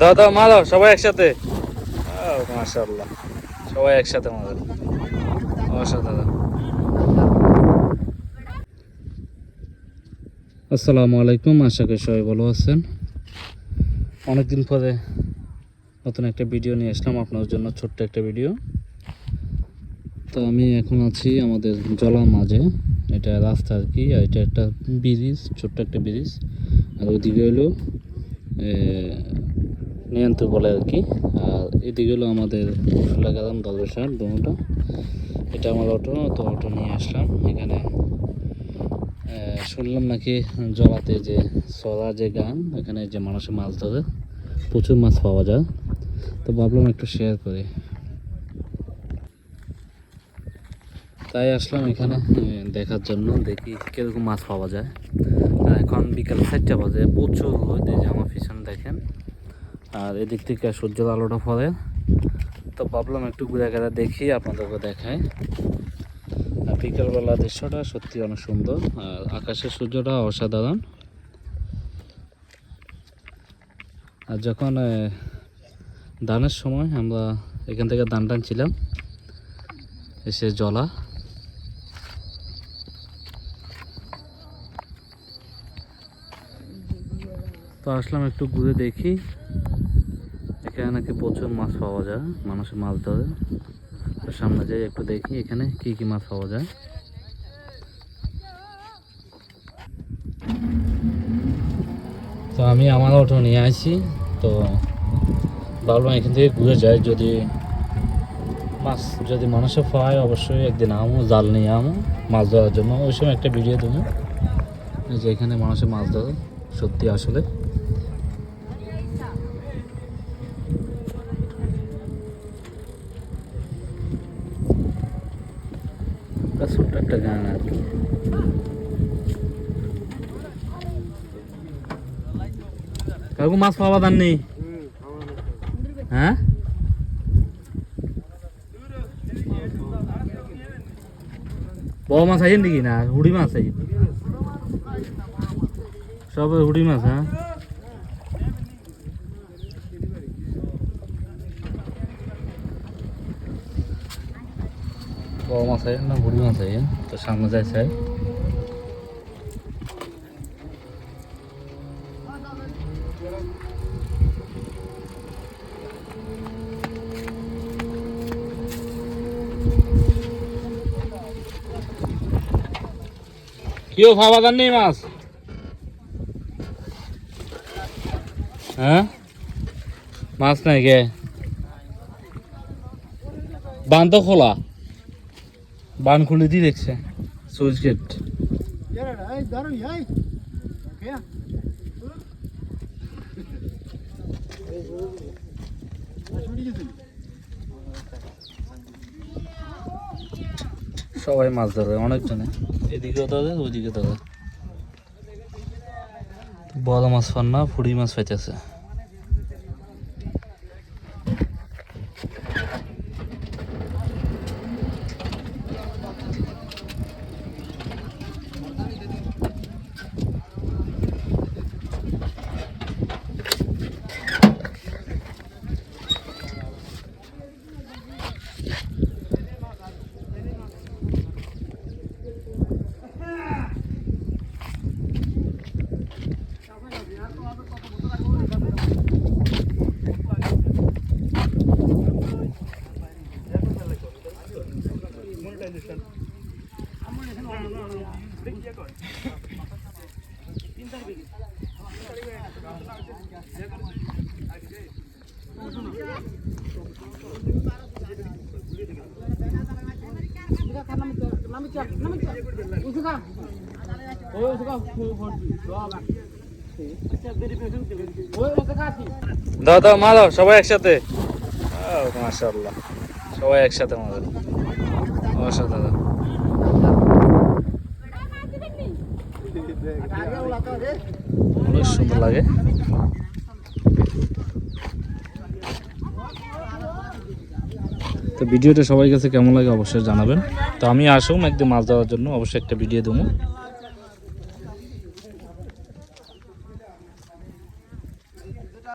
দাও দাও মা দাও সবাই একসাথে। মাশাল্লাহ সবাই একসাথে আমাদের অসাধারণ আসসালামু আলাইকুম, আশা করি সবাই ভালো আছেন। অনেকদিন পরে নতুন একটা ভিডিও নিয়ে আসলাম আপনার জন্য, ছোট্ট একটা ভিডিও। তো আমি এখন আছি আমাদের জলা মাঝে। এটা রাস্তা আর কি এটা একটা ব্রিজ, ছোট্ট একটা ব্রিজ। আর ওইদিকে হলো নিয়ন্ত্রণ বলে আর কি। আর এদিকে হলো আমাদের লাগালাম দলবেশার দোনোটা এটা আমার অটো, তো অটো নিয়ে আসলাম। এখানে শুনলাম নাকি জলাতে যে সরা যে গান, এখানে যে মানুষে মাছ ধরে, প্রচুর মাছ পাওয়া যায়। তো ভাবলাম একটু শেয়ার করি। তাই আসলাম এখানে দেখার জন্য, দেখি কীরকম মাছ পাওয়া যায়। এখন বিকাল চারটা বাজে, প্রচুর এই যে আমার পিছনে দেখেন। আর এদিক থেকে সূর্যের আলোটা পড়ে। তো ভাবলাম একটু ঘুরে ঘুরে দেখি, আপনাদেরকে দেখায় বিকালবেলা দৃশ্যটা সত্যি অনেক সুন্দর। আর আকাশের সূর্যটা অসাধারণ। আর যখন দানের সময় আমরা এখান থেকে দান টানছিলাম এসে জলা তো আসলাম একটু ঘুরে দেখি। এখানে নাকি প্রচুর মাছ পাওয়া যায়, মানুষের মাছ ধরে। তো সামনে যাই একটু দেখি এখানে কি কি মাছ পাওয়া যায়। তো আমি আমার অটো নিয়ে আসি তো ভাবলাম এখান থেকে ঘুরে যাই। যদি মাছ যদি মানুষে পায়, অবশ্যই একদিন আমো, জাল নিয়ে আমো মাছ ধরার জন্য। ওই সময় একটা ভিডিও দেবো। যে এখানে মানুষে মাছ ধরে, সত্যি আসলে। একটা ছোট্ট একটা গান আর কি। কাকু, মাছ পাওয়া দান নেই? হ্যাঁ? বড় মাছ আইন নাকি? না, হুড়ি মাছ আইন সব হুড়ি মাছ হ্যাঁ? বড় মাছ আইন না হুড়ি মাছ আইন তো সামনে যায় চাই কিও ভাবা জান নেই মাছ? হ্যাঁ? মাছ নাই গে বান তো খোলা। বান খুলে দিয়ে দেখছে। সুইচ গেট। সবাই মাছ ধরে অনেকজনে। এদিকেও ধরে ওইদিকে ধরে বড় মাছ পান না, ফুড়ি মাছ পাইতেছে। দাও দাও মা সবাই একসাথে? মাশাল্লাহ সবাই একসাথে আমাদের। অসাধারণ। অনেক সুন্দর লাগে। তো ভিডিওটা সবাই কাছে কেমন লাগে অবশ্যই জানাবেন। তো আমি আসুম একদিন মাছ ধরার জন্য, অবশ্যই একটা ভিডিও দেবো।